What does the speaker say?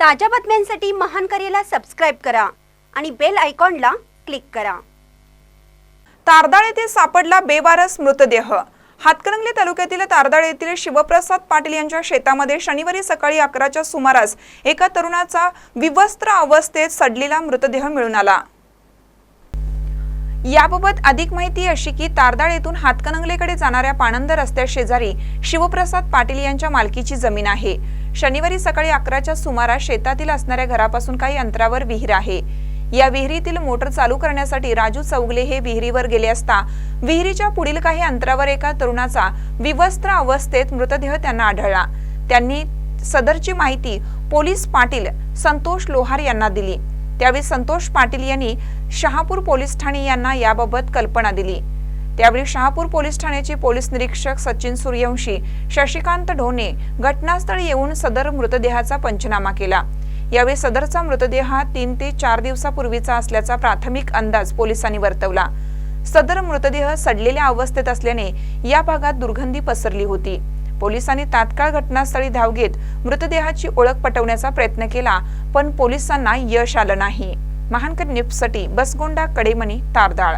ताज्या बातम्यांसाठी महान करेला सबस्क्राईब करा आणि बेल आयकॉनला क्लिक करा. तारदाळ येथे सापडला बेवारस मृतदेह. हातकणंगले तालुक्यातील तारदाळ येथील शिवप्रसाद पाटील यांच्या शेतामध्ये शनिवारी सकाळी अकराच्या सुमारास एका तरुणाचा विवस्त्र अवस्थेत सडलेला मृतदेह मिळून आला. याबाबत अधिक माहिती अशी की तारदाळ येथून हातकणंगलेकडे जाणाऱ्या पाणंद रस्त्या शेजारी शिवप्रसाद पाटील यांच्या मालकीची जमीन आहे. शनिवारी सकाळी अकराच्या सुमारास शेतातील असणाऱ्या घरापासून काही अंतरावर विहीर आहे. या विहिरीतील मोटर चालू करण्यासाठी राजू चौगले हे विहिरीवर गेले असता विहिरीच्या पुढील काही अंतरावर एका तरुणाचा विवस्त्र अवस्थेत मृतदेह त्यांना आढळला. त्यांनी सदरची माहिती पोलीस पाटील संतोष लोहार यांना दिली. त्यावेळी संतोष पाटील यांनी शहापूर पोलीस ठाणे यांना याबाबत कल्पना दिली. त्यावेळी शहापूर पोलीस ठाण्याचे पोलीस निरीक्षक सचिन सूर्यवंशी शशिकांत ढोणे घटनास्थळी येऊन सदर मृतदेहाचा पंचनामा केला. यावेळी सदरचा मृतदेह हा तीन ते चार दिवसापूर्वीचा असल्याचा प्राथमिक अंदाज पोलिसांनी वर्तवला. सदर मृतदेह सडलेल्या अवस्थेत असल्याने या भागात दुर्गंधी पसरली होती. पोलिसांनी तात्काळ घटनास्थळी धाव घेत मृतदेहाची ओळख पटवण्याचा प्रयत्न केला पण पोलिसांना यश आलं नाही. महानकर न्यूजसाठी बसगोंडा कडेमणी तारदाळ